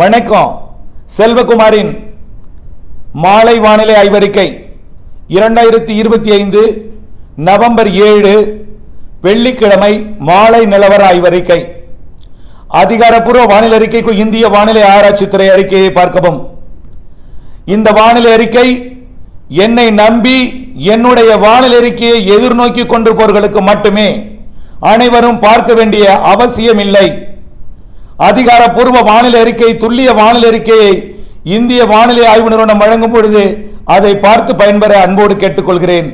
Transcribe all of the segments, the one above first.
வணக்கம். செல்வகுமாரின் மாலை வானிலை ஆய்வறிக்கை. இரண்டாயிரத்தி இருபத்தி ஐந்து நவம்பர் ஏழு வெள்ளிக்கிழமை மாலை நிலவர ஆய்வறிக்கை. அதிகாரப்பூர்வ வானிலை அறிக்கைக்கு இந்திய வானிலை ஆராய்ச்சித்துறை அறிக்கையை பார்க்கவும். இந்த வானிலை அறிக்கை என்னை நம்பி என்னுடைய வானிலை அறிக்கையை எதிர்நோக்கி கொண்டிருப்பவர்களுக்கு மட்டுமே அனைவரும் பார்க்க வேண்டிய அவசியம் இல்லை அதிகாரப்பூர்வ வானிலை அறிக்கை துல்லிய வானிலை அறிக்கையை இந்திய வானிலை ஆய்வு நிறுவனம் வழங்கும் பொழுது அதை பார்த்து பயன்பெற அன்போடு கேட்டுக்கொள்கிறேன்.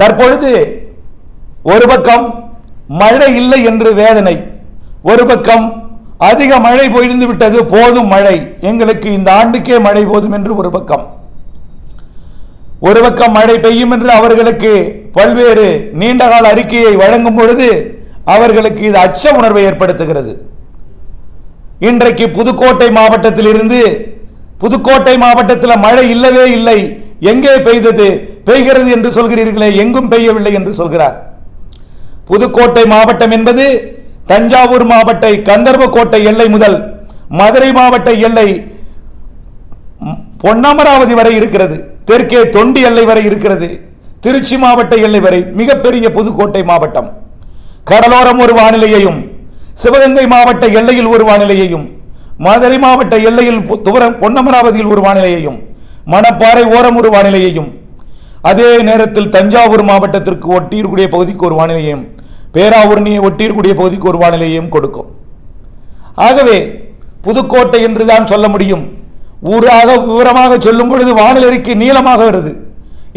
தற்பொழுது ஒரு பக்கம் மழை இல்லை என்று வேதனை ஒரு பக்கம் அதிக மழை பொழிந்து விட்டது போதும் மழை. எங்களுக்கு இந்த ஆண்டுக்கே மழை போதும் என்று ஒரு பக்கம். ஒரு பக்கம் மழை பெய்யும் என்று அவர்களுக்கு பல்வேறு நீண்டகால அறிக்கையை வழங்கும் பொழுது அவர்களுக்கு இது அச்ச உணர்வை ஏற்படுத்துகிறது. இன்றைக்கு புதுக்கோட்டை மாவட்டத்தில் இருந்து புதுக்கோட்டை மாவட்டத்தில் மழை இல்லவே இல்லை. எங்கே பெய்தது? பெய்கிறது என்று சொல்கிறீர்களே எங்கும் பெய்யவில்லை என்று சொல்கிறார். புதுக்கோட்டை மாவட்டம் என்பது தஞ்சாவூர் மாவட்ட கந்தர்வக்கோட்டை எல்லை முதல் மதுரை மாவட்ட எல்லை பொன்னமராவதி வரை இருக்கிறது. தெற்கே தொண்டி எல்லை வரை இருக்கிறது. திருச்சி மாவட்ட எல்லை வரை மிகப்பெரிய புதுக்கோட்டை மாவட்டம். கடலோரம் ஒரு வானிலையையும் சிவகங்கை மாவட்ட எல்லையில் ஒரு வானிலையையும் மதுரை மாவட்ட எல்லையில் பு- துவரம் பொன்னமராவதியில் ஒரு வானிலையையும் மணப்பாறை ஓரம் ஒரு வானிலையையும் அதே நேரத்தில் தஞ்சாவூர் மாவட்டத்திற்கு ஒட்டியிருக்கூடிய பகுதிக்கு ஒரு வானிலையையும் பேராவூர்ணியை ஒட்டியிருக்கூடிய பகுதிக்கு ஒரு வானிலையையும் கொடுக்கும். ஆகவே புதுக்கோட்டை என்று தான் சொல்ல முடியும். ஊராக விவரமாக சொல்லும் பொழுது வானிலை அறிக்கை நீளமாக வருது.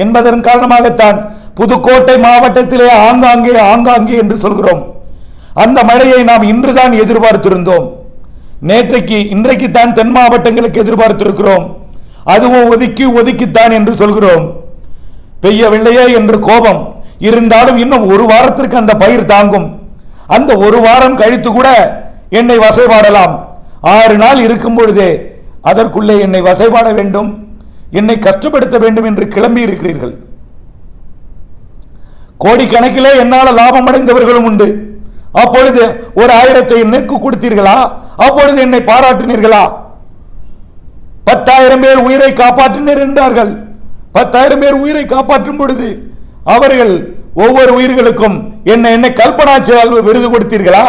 என்பதன் காரணமாகத்தான் புதுக்கோட்டை மாவட்டத்திலே ஆங்காங்கே ஆங்காங்கே என்று சொல்கிறோம். அந்த மழையை நாம் இன்றுதான் எதிர்பார்த்திருந்தோம். நேற்றைக்கு இன்றைக்குத்தான் தென் மாவட்டங்களுக்கு எதிர்பார்த்திருக்கிறோம். அதுவும் ஒதுக்கி ஒதுக்கித்தான் என்று சொல்கிறோம். பெய்யவில்லையே என்று கோபம். இருந்தாலும் இன்னும் ஒரு வாரத்திற்கு அந்த பயிர் தாங்கும். அந்த ஒரு வாரம் கழித்து கூட என்னை வசைபாடலாம். ஆறு நாள் இருக்கும் பொழுதே அதற்குள்ளே என்னை வசைபாட வேண்டும். என்னை கஷ்டப்படுத்த வேண்டும் என்று கிளம்பி இருக்கிறீர்கள். கோடிக்கணக்கிலே என்னால் லாபம் அடைந்தவர்களும் உண்டு. அப்பொழுது ஒரு ஆயிரத்தை எனக்கு கொடுத்தீர்களா? அப்பொழுது என்னை பாராட்டினீர்களா? பத்தாயிரம் பேர் உயிரை காப்பாற்றினர் என்றார்கள். பத்தாயிரம் பேர் உயிரை காப்பாற்றும் பொழுது அவர்கள் ஒவ்வொரு உயிர்களுக்கும் என்ன என்னை கல்பனா செய்தால் விருது கொடுத்தீர்களா?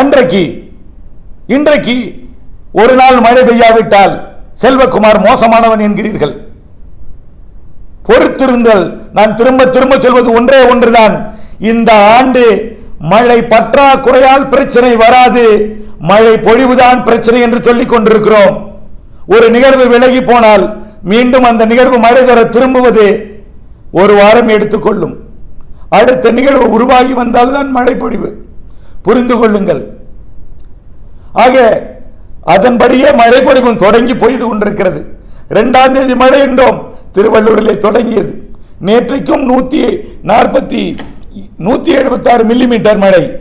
அன்றைக்கு இன்றைக்கு ஒரு நாள் மழை பெய்யாவிட்டால் செல்வகுமார் மோசமானவன் என்கிறீர்கள். பொறுத்திருந்தல். நான் திரும்ப திரும்ப சொல்வது ஒன்றே ஒன்றுதான். இந்த ஆண்டு மழை பற்றாக்குறையால் பிரச்சனை வராது. மழை பொழிவுதான் பிரச்சனை என்று சொல்லிக் கொண்டிருக்கிறோம். ஒரு நிகழ்வு விலகி போனால் மீண்டும் அந்த நிகழ்வு மழை தர திரும்புவது ஒரு வாரம் எடுத்துக்கொள்ளும் அடுத்த நிகழ்வு உருவாகி வந்தால்தான் மழை பொழிவு. புரிந்து கொள்ளுங்கள். ஆக அதன்படியே மழை பொழிவும் தொடங்கி பொய்து கொண்டிருக்கிறது. இரண்டாம் தேதி மழை என்றோம். திருவள்ளூரிலே தொடங்கியது. நேற்றைக்கும் நூற்றி நாற்பத்தி நூற்றி எழுபத்தி ஆறு மில்லிமீட்டர் மழை.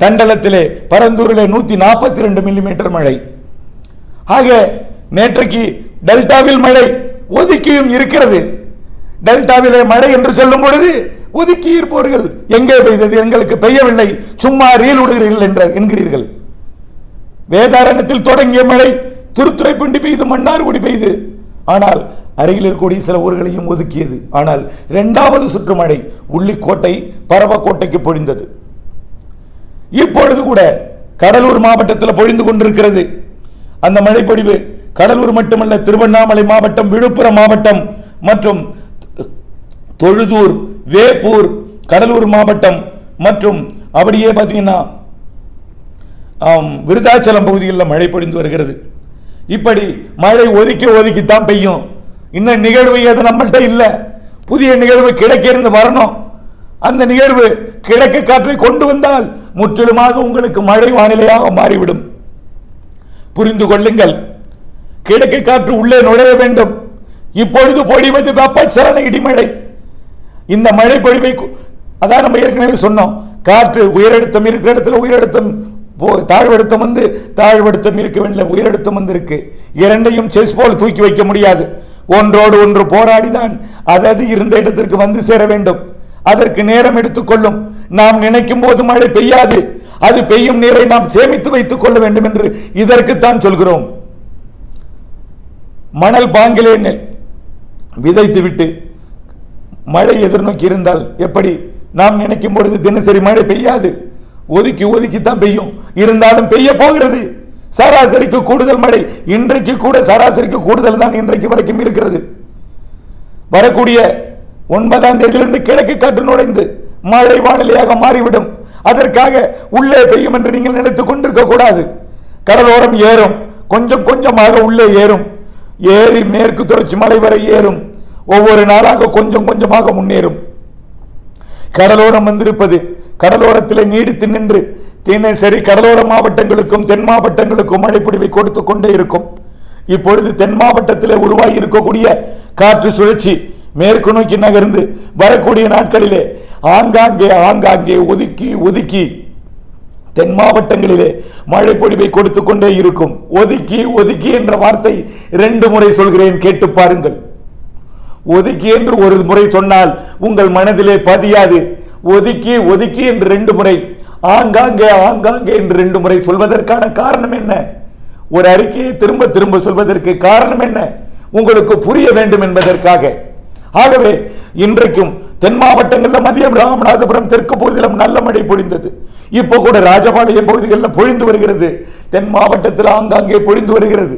தண்டலத்திலே பரந்தூரிலே நூற்றி நாற்பத்தி ரெண்டு மில்லிமீட்டர் மழை. ஆக நேற்றைக்கு டெல்டாவில் மழை ஒதுக்கியும் இருக்கிறது. டெல்டாவிலே மழை என்று சொல்லும் பொழுது ஒதுக்கி இருப்பவர்கள் எங்கே பெய்தது? எங்களுக்கு பெய்யவில்லை. சும்மா ரீல் விடுகிறீர்கள் என்ற என்கிறீர்கள். வேதாரண்யத்தில் தொடங்கிய மழை திருத்துறைப்பூண்டி பெய்து மன்னார்குடி பெய்து. ஆனால் அருகில் இருக்கக்கூடிய சில ஊர்களையும் ஒதுக்கியது. ஆனால் இரண்டாவது சுற்று மழை உள்ளிக்கோட்டை பரவக்கோட்டைக்கு பொழிந்தது. இப்பொழுது கூட கடலூர் மாவட்டத்தில் பொழிந்து கொண்டிருக்கிறது. அந்த மழைப்பொழிவு கடலூர் மட்டுமல்ல திருவண்ணாமலை மாவட்டம் விழுப்புரம் மாவட்டம் மற்றும் தொழுதூர் வேப்பூர் கடலூர் மாவட்டம் மற்றும் அப்படியே பார்த்தீங்கன்னா விருதாச்சலம் பகுதிகளில் மழை பொழிந்து வருகிறது. இப்படி மழை ஒதுக்கி ஒதுக்கித்தான் பெய்யும். இன்னும் நிகழ்வு எது நம்மள்கிட்ட இல்லை. புதிய நிகழ்வு கிழக்கிருந்து வரணும். அந்த நிகழ்வு கிழக்கு காற்றை கொண்டு வந்தால் முற்றிலுமாக உங்களுக்கு மழை வானிலையாக மாறிவிடும். புரிந்து கொள்ளுங்கள். கிழக்கு காற்று உள்ளே நுழைய வேண்டும். இப்பொழுது பொழிவது வெப்பச்சலன இடிமழை இந்த மழை பொழிவை அதான் நம்ம ஏற்கனவே சொன்னோம். காற்று உயரழுத்தம் இருக்கிற இடத்துல உயரழுத்தம் போ- தாழ்வெடுத்தம் வந்து தாழ்வெடுத்தம் இருக்க வேண்டிய உயரழுத்தம் வந்து இருக்கு. இரண்டையும் செஸ் போல் தூக்கி வைக்க முடியாது. ஒன்றோடு ஒன்று போராடிதான் அதது இருந்த இடத்திற்கு வந்து சேர வேண்டும். அதற்கு நேரம் எடுத்துக்கொள்ளும் நாம் நினைக்கும் போது மழை பெய்யாது. அது பெய்யும் நீரை நாம் சேமித்து வைத்துக் கொள்ள வேண்டும் என்று இதற்குத்தான் சொல்கிறோம். மணல் பாங்கிலே நெல் விதைத்து விட்டு மழை எதிர்நோக்கி இருந்தால் எப்படி? நாம் நினைக்கும் பொழுது தினசரி மழை பெய்யாது. ஒதுக்கி ஒதுக்கி தான் பெய்யும். இருந்தாலும் பெய்ய போகிறது. சராசரிக்கு கூடுதல் மழை. இன்றைக்கு கூட சராசரிக்கு கூடுதல் தான் இன்றைக்கு வரைக்கும் இருக்கிறது. வரக்கூடிய ஒன்பதாம் தேதியிலிருந்து கிழக்கு காற்று நுழைந்து மழை வானிலையாக மாறிவிடும். அதற்காக உள்ளே பெய்யும் என்று நீங்கள் நினைத்துக் கொண்டிருக்க கூடாது. கடலோரம் ஏறும். கொஞ்சம் கொஞ்சமாக உள்ளே ஏறும். ஏறி மேற்கு தொடர்ச்சி மலை வரை ஏறும். ஒவ்வொரு நாளாக கொஞ்சம் கொஞ்சமாக முன்னேறும். கடலோரம் வந்திருப்பது கடலோரத்தில் நீடித்து நின்று தினசரி கடலோர மாவட்டங்களுக்கும் தென் மாவட்டங்களுக்கும் மழைப்பிடிவை கொடுத்து கொண்டே இருக்கும். இப்பொழுது தென் மாவட்டத்தில் உருவாகி இருக்கக்கூடிய காற்று சுழற்சி மேற்கு நோக்கி நகர்ந்து வரக்கூடிய நாட்களிலே ஆங்காங்கே ஆங்காங்கே ஒதுக்கி ஒதுக்கி தென் மாவட்டங்களிலே மழை பொழிவை கொடுத்து கொண்டே இருக்கும். ஒதுக்கி ஒதுக்கி என்ற வார்த்தை ரெண்டு முறை சொல்கிறேன் கேட்டு பாருங்கள். ஒதுக்கி என்று ஒரு முறை சொன்னால் உங்கள் மனதிலே பதியாது. ஒதுக்கி ஒதுக்கி என்று ரெண்டு முறை ஆங்காங்கே ஆங்காங்கே என்று ரெண்டு முறை சொல்வதற்கான காரணம் என்ன? ஒரு அறிக்கையை திரும்ப திரும்ப சொல்வதற்கு காரணம் என்ன? உங்களுக்கு புரிய வேண்டும் என்பதற்காக. ஆகவே இன்றைக்கும் தென் மாவட்டங்களில் மதியம் ராமநாதபுரம் தெற்கு பகுதியிலும் நல்ல மழை பொழிந்தது. இப்போ கூட ராஜபாளையம் பகுதிகளில் பொழிந்து வருகிறது. தென் மாவட்டத்தில் ஆங்காங்கே பொழிந்து வருகிறது.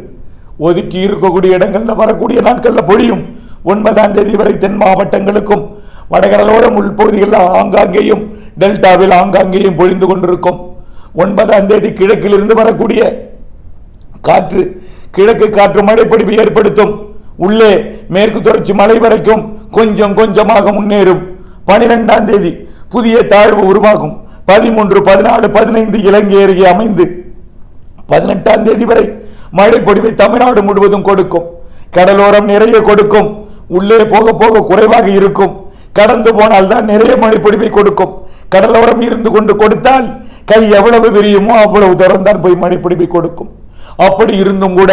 ஒதுக்கி இருக்கக்கூடிய இடங்களில் வரக்கூடிய நாட்களில் பொழியும். ஒன்பதாம் தேதி வரை தென் மாவட்டங்களுக்கும் வடகடலோரம் உள்பகுதிகளில் ஆங்காங்கேயும் டெல்டாவில் ஆங்காங்கேயும் பொழிந்து கொண்டிருக்கும். ஒன்பதாம் தேதி கிழக்கிலிருந்து வரக்கூடிய காற்று கிழக்கு காற்று மழைப்பிடிப்பு ஏற்படுத்தும். உள்ளே மேற்கு தொடர்ச்சி மலை வரைக்கும் கொஞ்சம் கொஞ்சமாக முன்னேறும். பனிரெண்டாம் தேதி புதிய தாழ்வு உருவாகும். பதிமூன்று பதினாலு பதினைந்து இலங்கை அருகே அமைந்து பதினெட்டாம் தேதி வரை மழைப்பொடிவை தமிழ்நாடு முழுவதும் கொடுக்கும். கடலோரம் நிறைய கொடுக்கும். உள்ளே போக போக குறைவாக இருக்கும். கடந்து போனால் தான் நிறைய மழை பொழிவை கொடுக்கும். கடலோரம் இருந்து கொண்டு கொடுத்தால் கை எவ்வளவு விரியுமோ அவ்வளவு தூரம் தான் போய் மழை பொழிவை கொடுக்கும். அப்படி இருந்தும் கூட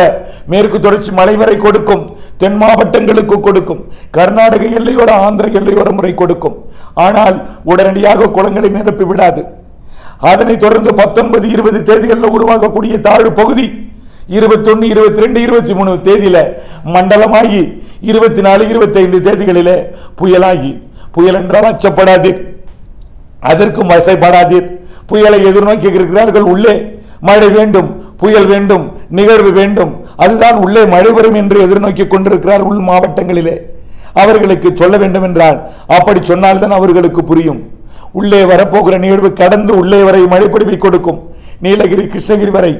மேற்கு தொடர்ச்சி மலை வரை கொடுக்கும். தென் மாவட்டங்களுக்கு கொடுக்கும். கர்நாடக எல்லையோர ஆந்திர எல்லையோர முறை கொடுக்கும். ஆனால் உடனடியாக குளங்களை நிரப்பி விடாது. அதனைத் தொடர்ந்து பத்தொன்பது இருபது தேதிகளில் உருவாகக்கூடிய தாழ்வு பகுதி இருபத்தொன்னு இருபத்தி ரெண்டு இருபத்தி மூணு தேதியில மண்டலமாகி இருபத்தி நாலு இருபத்தைந்து தேதிகளில் புயலாகி புயல் என்றால் அச்சப்படாதீர் அதற்கும் வசைப்படாதீர். புயலை எதிர்நோக்கி இருக்கிறார்கள் உள்ளே. மழை வேண்டும் புயல் வேண்டும் நிகழ்வு வேண்டும். அதுதான் உள்ளே மழை வரும் என்று எதிர்நோக்கி கொண்டிருக்கிறார் உள் மாவட்டங்களிலே. அவர்களுக்கு சொல்ல வேண்டும் என்றால் அப்படி சொன்னால்தான் அவர்களுக்கு புரியும். உள்ளே வரப்போகிற நிகழ்வு கடந்து உள்ளே வரை மழைப்பிடிவை கொடுக்கும். நீலகிரி கிருஷ்ணகிரி வரை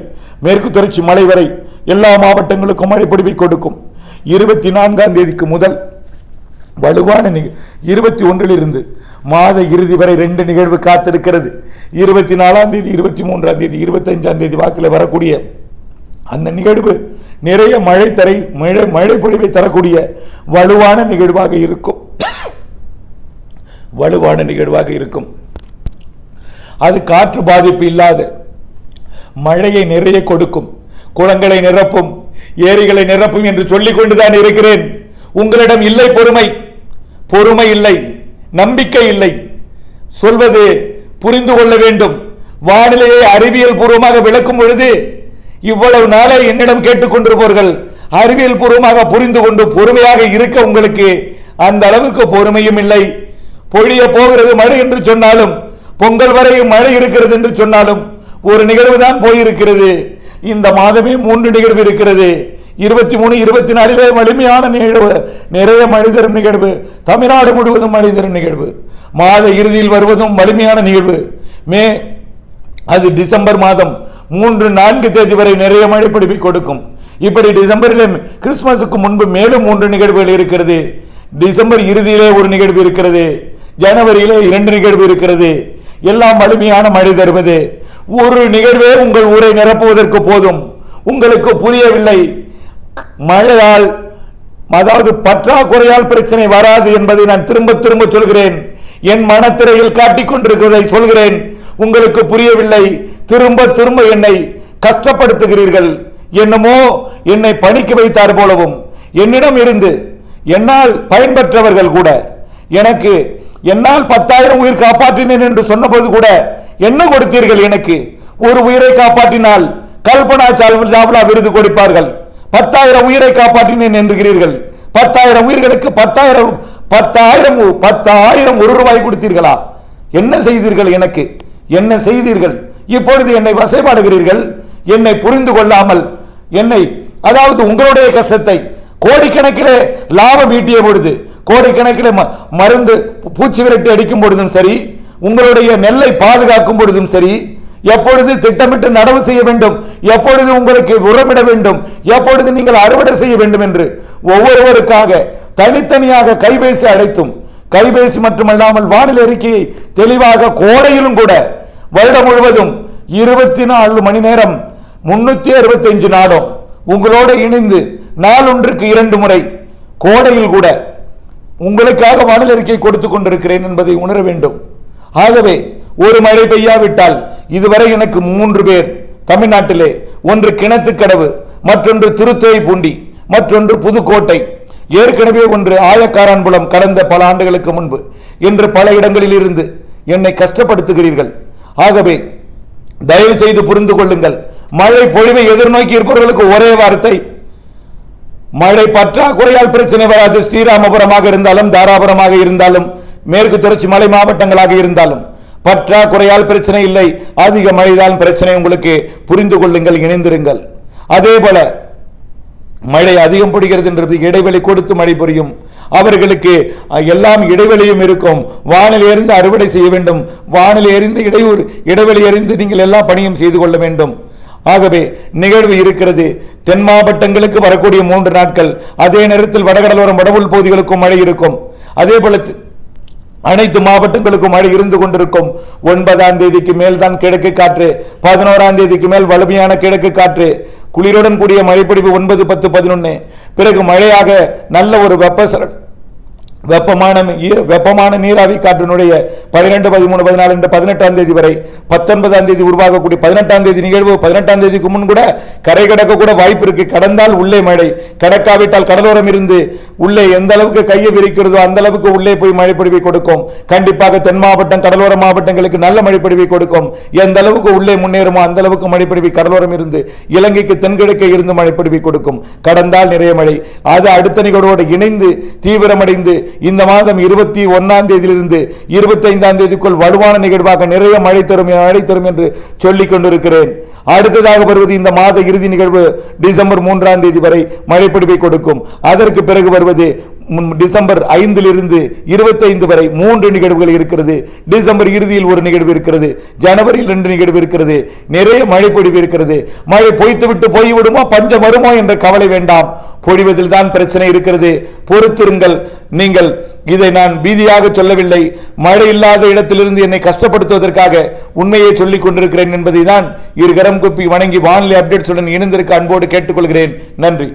மேற்கு தொடர்ச்சி மலை வரை எல்லா மாவட்டங்களுக்கும் மழைப்பிடிவை கொடுக்கும். இருபத்தி நான்காம் தேதிக்கு முதல் வலுவான நிக- இருபத்தி ஒன்றிலிருந்து மாத இறுதி வரை ரெண்டு நிகழ்வு காத்திருக்கிறது. இருபத்தி நாலாம் தேதி இருபத்தி மூன்றாம் தேதி இருபத்தஞ்சாம் தேதி வாக்கில் வரக்கூடிய அந்த நிகழ்வு நிறைய மழை தரை மழை மழை பொழிவை தரக்கூடிய வலுவான நிகழ்வாக இருக்கும். வலுவான நிகழ்வாக இருக்கும். அது காற்று பாதிப்பு இல்லாத மழையை நிறைய கொடுக்கும் குளங்களை நிரப்பும் ஏரிகளை நிரப்பும் என்று சொல்லிக் கொண்டுதான் இருக்கிறேன். உங்களிடம் இல்லை பொறுமை. பொறுமை இல்லை நம்பிக்கை இல்லை. சொல்வது புரிந்து கொள்ள வேண்டும். வானிலையை அறிவியல் பூர்வமாக விளக்கும் பொழுது இவ்வளவு நாளே என்னிடம் கேட்டுக்கொண்டிருப்பவர்கள் அறிவியல் பூர்வமாக புரிந்து கொண்டு பொறுமையாக இருக்க உங்களுக்கு அந்த அளவுக்கு பொறுமையும் இல்லை. பொழிய போகிறது மழை என்று சொன்னாலும் பொங்கல் வரையும் மழை இருக்கிறது என்று சொன்னாலும் ஒரு நிகழ்வு தான் போயிருக்கிறது. இந்த மாதமே மூன்று நிகழ்வு இருக்கிறது. இருபத்தி மூணு இருபத்தி நாலிலே வலிமையான நிகழ்வு. நிறைய மழை நிகழ்வு. தமிழ்நாடு முழுவதும் மழை நிகழ்வு. மாத இறுதியில் வருவதும் வலிமையான நிகழ்வு. மே அது டிசம்பர் மாதம் மூன்று நான்கு தேதி வரை நிறைய மழை பிடிப்பை கொடுக்கும். இப்படி டிசம்பரில் கிறிஸ்துமஸுக்கு முன்பு மேலும் மூன்று நிகழ்வுகள் இருக்கிறது. டிசம்பர் இறுதியிலே ஒரு நிகழ்வு இருக்கிறது. ஜனவரியிலே இரண்டு நிகழ்வு இருக்கிறது. எல்லாம் வலிமையான மழை தருவது ஒரு நிகழ்வே உங்கள் ஊரை நிரப்புவதற்கு போதும். உங்களுக்கு புரியவில்லை. மழையால் அதாவது பற்றாக்குறையால் பிரச்சனை வராது என்பதை நான் திரும்ப திரும்ப சொல்கிறேன். என் மனத்திரையில் காட்டிக் கொண்டிருக்கிறதை சொல்கிறேன். உங்களுக்கு புரியவில்லை. திரும்ப திரும்ப என்னை கஷ்டப்படுத்துகிறீர்கள். என்னமோ என்னை பணிக்கு வைத்தார் போலவும். என்னிடம் இருந்து என்னால் பயன்பெற்றவர்கள் கூட எனக்கு என்னால் பத்தாயிரம் உயிர் காப்பாற்றினேன் என்று சொன்னபோது கூட என்ன கொடுத்தீர்கள் எனக்கு? ஒரு உயிரை காப்பாற்றினால் கல்பனா சாவ்லா விருது கொடுப்பார்கள். பத்தாயிரம் உயிரை காப்பாற்றினேன் என்கிறீர்கள் பத்தாயிரம் உயிர்களுக்கு பத்தாயிரம் பத்தாயிரம் பத்தாயிரம் ஒரு ரூபாய் கொடுத்தீர்களா? என்ன செய்தீர்கள் எனக்கு? என்ன செய்தீர்கள்? இப்பொழுது என்னை வசைபாடுகிறீர்கள்? என்னை புரிந்து கொள்ளாமல் என்னை அதாவது உங்களுடைய கஷ்டத்தை கோடிக்கணக்கிலே லாபம் ஈட்டிய பொழுது கோடிக்கணக்கில் ம- மருந்து பூச்சி விரட்டி அடிக்கும் பொழுதும் சரி உங்களுடைய நெல்லை பாதுகாக்கும் பொழுதும் சரி எப்பொழுது திட்டமிட்டு நடவு செய்ய வேண்டும்? எப்பொழுது உங்களுக்கு உரமிட வேண்டும்? எப்பொழுது நீங்கள் அறுவடை செய்ய வேண்டும் என்று ஒவ்வொருவருக்காக தனித்தனியாக கைபேசி அழைத்தும் கைபேசி மட்டுமல்லாமல் வானிலை அறிக்கையை தெளிவாக கோடையிலும் கூட வருடம் முழுவதும் இருபத்தி நாலு மணி நேரம் முன்னூத்தி அறுபத்தஞ்சு நாளும் உங்களோட இணைந்து நாளொன்றுக்கு இரண்டு முறை கோடையில் கூட உங்களுக்காக வானிலை அறிக்கை கொடுத்து கொண்டிருக்கிறேன் என்பதை உணர வேண்டும். ஆகவே ஒரு மழை பெய்யாவிட்டால் இதுவரை எனக்கு மூன்று பேர் தமிழ்நாட்டிலே. ஒன்று கிணத்துக்கடவு மற்றொன்று திருத்துறைப்பூண்டி மற்றொன்று புதுக்கோட்டை. ஏற்கனவே ஒன்று ஆயக்காரான்புலம் கடந்த பல ஆண்டுகளுக்கு முன்பு. இன்று பல இடங்களில் இருந்து என்னை கஷ்டப்படுத்துகிறீர்கள். ஆகவே தயவு செய்து புரிந்து கொள்ளுங்கள். மழை பொழிவை எதிர்நோக்கி இருப்பவர்களுக்கு ஒரே வார்த்தை. மழை பற்றாக்குறையால் பிரச்சனை வராது. ஸ்ரீராமபுரமாக இருந்தாலும் தாராபுரமாக இருந்தாலும் மேற்கு தொடர்ச்சி மலை மாவட்டங்களாக இருந்தாலும். பற்றாக்குறையால் பிரச்சனை இல்லை. அதிக மழைதான் பிரச்சனை உங்களுக்கு. புரிந்து கொள்ளுங்கள் இணைந்திருங்கள். அதே போல மழை அதிகம் பிடிக்கிறது என்றது இடைவெளி கொடுத்து மழை புரியும். அவர்களுக்கு எல்லாம் இடைவெளியும் இருக்கும். வானில் எறிந்து அறுவடை செய்ய வேண்டும். வானில் எறிந்து இடையூறு இடைவெளி எறிந்து நீங்கள் எல்லா பணியும் செய்து கொள்ள வேண்டும். ஆகவே நிகழ்வு இருக்கிறது. தென் மாவட்டங்களுக்கு வரக்கூடிய மூன்று நாட்கள். அதே நேரத்தில் வடகடலோரம் வடவுள் பகுதிகளுக்கும் மழை இருக்கும். அதே போல அனைத்து மாவட்டங்களுக்கும் மழை இருந்து கொண்டிருக்கும் ஒன்பதாம் தேதிக்கு மேல் தான் கிழக்கு காற்று பதினோராம் தேதிக்கு மேல் வலிமையான கிழக்கு காற்று. குளிருடன் கூடிய மழைப்பிடிப்பு ஒன்பது பத்து பதினொன்னு. பிறகு மழையாக நல்ல ஒரு வெப்ப வெப்பமான வெப்பமான நீராவி காற்றினுடைய பன்னிரெண்டு பதிமூணு பதினாலு என்று பதினெட்டாம் தேதி வரை பத்தொன்பதாம் தேதி உருவாகக்கூடிய பதினெட்டாம் தேதி நிகழ்வு பதினெட்டாம் தேதிக்கு முன் கூட கரை கடக்க கூட வாய்ப்பு இருக்கு. கடந்தால் உள்ளே மழை கடக்காவிட்டால் கடலோரம் இருந்து உள்ளே எந்த அளவுக்கு கையை விரிக்கிறதோ அந்த அளவுக்கு உள்ளே போய் மழைப்பொழிவை கொடுக்கும். கண்டிப்பாக தென் மாவட்டம் கடலோர மாவட்டங்களுக்கு நல்ல மழைப்பொழிவை கொடுக்கும். எந்த அளவுக்கு உள்ளே முன்னேறுமோ அந்த அளவுக்கு மழைப்பொழிவை கடலோரம் இருந்து இலங்கைக்கு தென்கிழக்கே இருந்து மழைப்பொழிவை கொடுக்கும். கடந்தால் நிறைய மழை. அது அடுத்த நிகழ்வோடு இணைந்து தீவிரமடைந்து இந்த மாதம் இருபத்தி ஒன்னாம் தேதியிலிருந்து இருபத்தைந்தாம் தேதிக்குள் வலுவான நிகழ்வாக நிறைய மழை தரும் மழை தரும் என்று சொல்லிக் கொண்டிருக்கிறேன். அடுத்ததாக வருவது இந்த மாத இறுதி நிகழ்வு டிசம்பர் மூன்றாம் தேதி வரை மழைப்பிடிப்பை கொடுக்கும். அதற்கு பிறகு வருவது டிசம்பர் ஐந்திலிருந்து இருபத்தைந்து வரை மூன்று நிகழ்வுகள் இருக்கிறது. டிசம்பர் இறுதியில் ஒரு நிகழ்வு இருக்கிறது. ஜனவரியில் ரெண்டு நிகழ்வு இருக்கிறது. நிறைய மழை பொழிவு இருக்கிறது. மழை பொய்த்து விட்டு போய்விடுமோ? பஞ்சம் வருமோ என்ற கவலை வேண்டாம். பொழிவதில் தான் பிரச்சனை இருக்கிறது. பொறுத்திருங்கள். நீங்கள் இதை நான் பீதியாக சொல்லவில்லை. மழை இல்லாத இடத்திலிருந்து என்னை கஷ்டப்படுத்துவதற்காக உண்மையை சொல்லிக் கொண்டிருக்கிறேன் என்பதை தான் இருகரம் குப்பி வணங்கி வானிலை அப்டேட்ஸுடன் இணைந்திருக்க அன்போடு கேட்டுக்கொள்கிறேன். நன்றி.